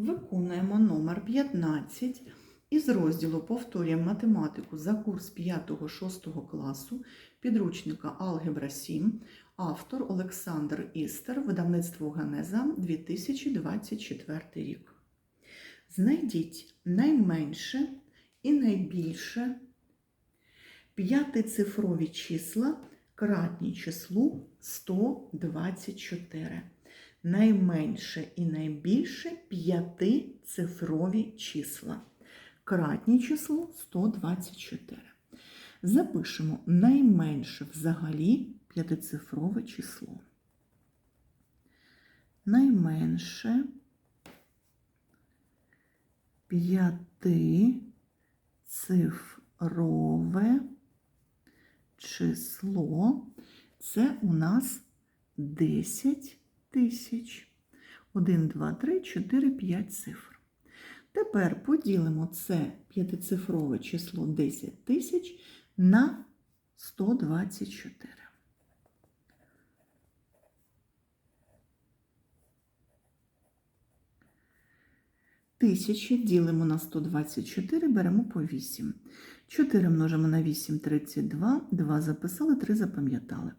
Виконуємо номер 15 із розділу Повторюємо математику за курс 5-6 класу підручника Алгебра 7, автор Олександр Істер, видавництво Генеза 2024 рік. Знайдіть найменше і найбільше п'ятицифрові числа кратні числу 124 найменше і найбільше п'ятицифрові числа. Кратні число 124. Запишемо найменше взагалі п'ятицифрове число. Найменше п'ятицифрове число це у нас 10 тисяч. 1, 2, 3, 4, 5 цифр. Тепер поділимо це п'ятицифрове число 10 тисяч на 124. Тисячі ділимо на 124, беремо по 8. 4 множимо на 8 – 32, 2 записали, 3 запам'ятали.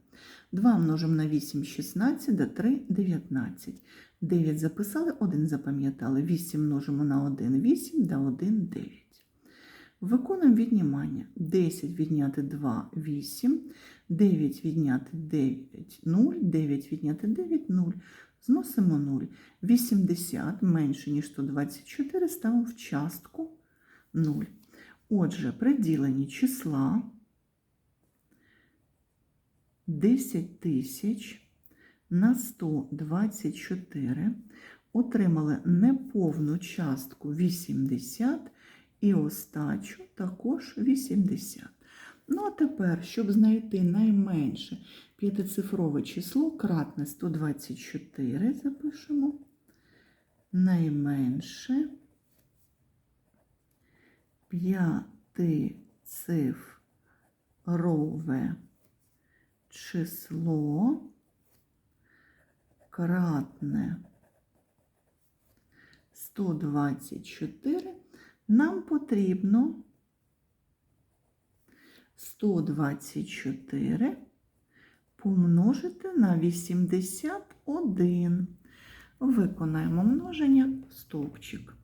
2 множимо на 8 – 16, да 3 – 19. 9 записали, 1 запам'ятали. 8 множимо на 1 – 8, да 1 – 9. Виконуємо віднімання. 10 відняти 2 – 8, 9 відняти 9 – 0, 9 відняти 9 – 0. Зносимо 0. 80 менше, ніж 124, ставимо в частку 0. Отже, при діленні числа 10 тисяч на 124 отримали неповну частку 80 і остачу також 80. Ну, а тепер, щоб знайти найменше п'ятицифрове число, кратне 124, запишемо. Найменше п'ятицифрове число кратне 124, нам потрібно 124 помножити на 81. Виконаємо множення стовпчик.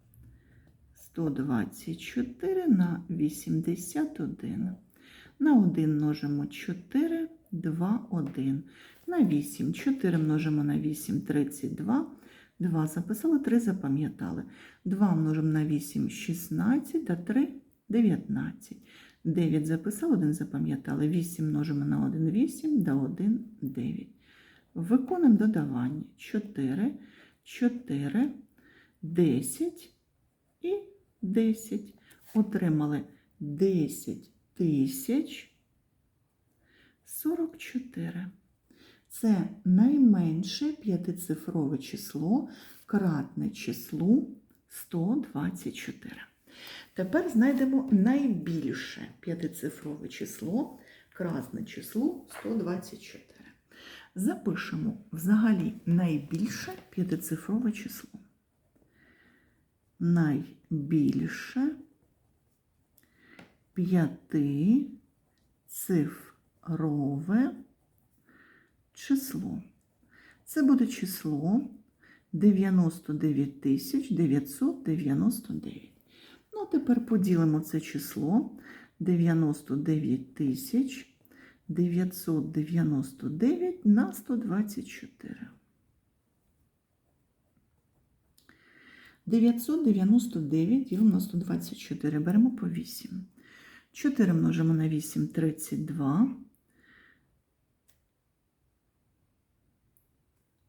124 на 81. На 1 множимо 4, 2, 1. На 8. 4 множимо на 8, 32. 2 записали, 3 запам'ятали. 2 множимо на 8, 16, та 3, 19. 9 записали, 1 запам'ятали. 8 множимо на 1, 8, да 1, 9. Виконуємо додавання. 4, 4, 10 і 10. Отримали 10 тисяч 44. Це найменше п'ятицифрове число, кратне числу 124. Тепер знайдемо найбільше п'ятицифрове число, кратне число 124. Запишемо взагалі найбільше п'ятицифрове число. Найбільше п'ятицифрове число. Це буде число 99 999. Ну, тепер поділимо це число 99 тисяч 999 на 124. 999 ділимо на 124. Беремо по 8. 4 множимо на 8 – 32.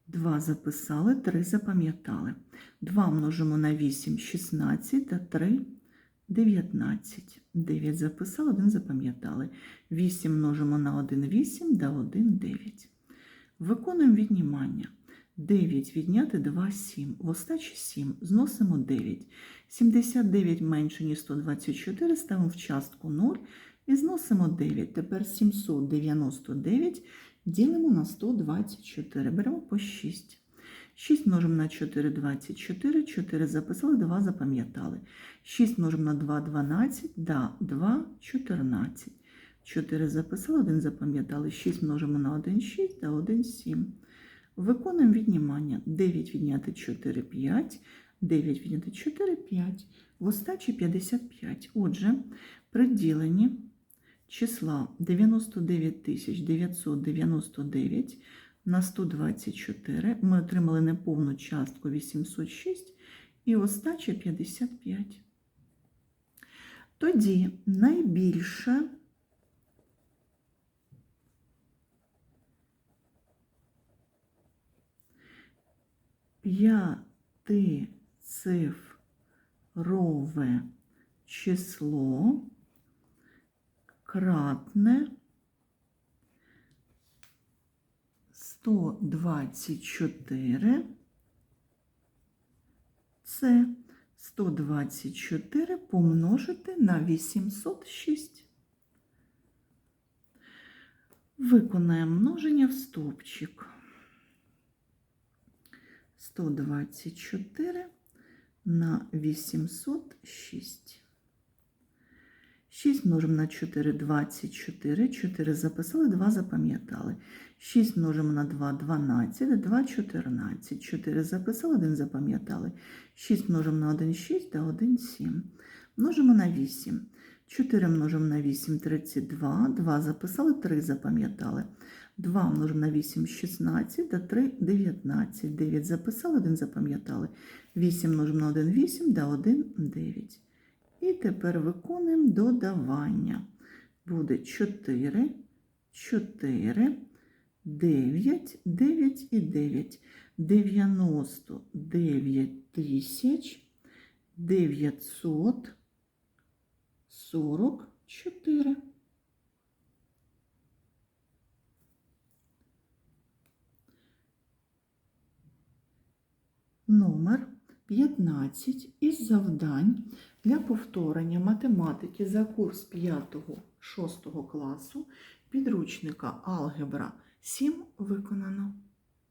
2 записали, 3 запам'ятали. 2 множимо на 8 – 16 та 3 – 19. 9 записали, 1 запам'ятали. 8 множимо на 1 – 8, да 1 – 9. Виконуємо віднімання. 9 відняти 2 – 7. В остачі 7. Зносимо 9. 79 менше, ніж 124, ставимо в частку 0 і зносимо 9. Тепер 799 ділимо на 124. Беремо по 6. 6 множимо на 4 – 24, 4 записали, 2 запам'ятали. 6 множимо на 2 – 12, да, 2 – 14. 4 записали, 1 запам'ятали. 6 множимо на 1 – 6, да, 1 – 7. Виконуємо віднімання. 9 відняти 4 – 5, 9 відняти 4 – 5. В остачі 55. Отже, при діленні числа 99 999 на 124 ми отримали неповну частку 806 і остача 55. Тоді найбільше п'ятицифрове число кратне 124 це 124 помножити на 806. Виконаємо множення в стовпчик. 124 на 806. 6 множимо на 4 – 24, 4 записали, 2 запам'ятали. 6 множимо на 2 – 12, 2 – 14, 4 записали, 1 запам'ятали. 6 множимо на 1 – 6, та 1 – 7. Множимо на 8. 4 множимо на 8 – 32, 2 записали, 3 запам'ятали. 2 множимо на 8 – 16, та 3 – 19. 9 записали, 1 запам'ятали. 8 множимо на 1 – 8, та 1 – 9. І тепер виконуємо додавання. Буде 4, 4, 9, 9 і 9. 99 тисяч 944. Номер 15 із завдань для повторення математики за курс 5-6 класу підручника Алгебра 7 виконано.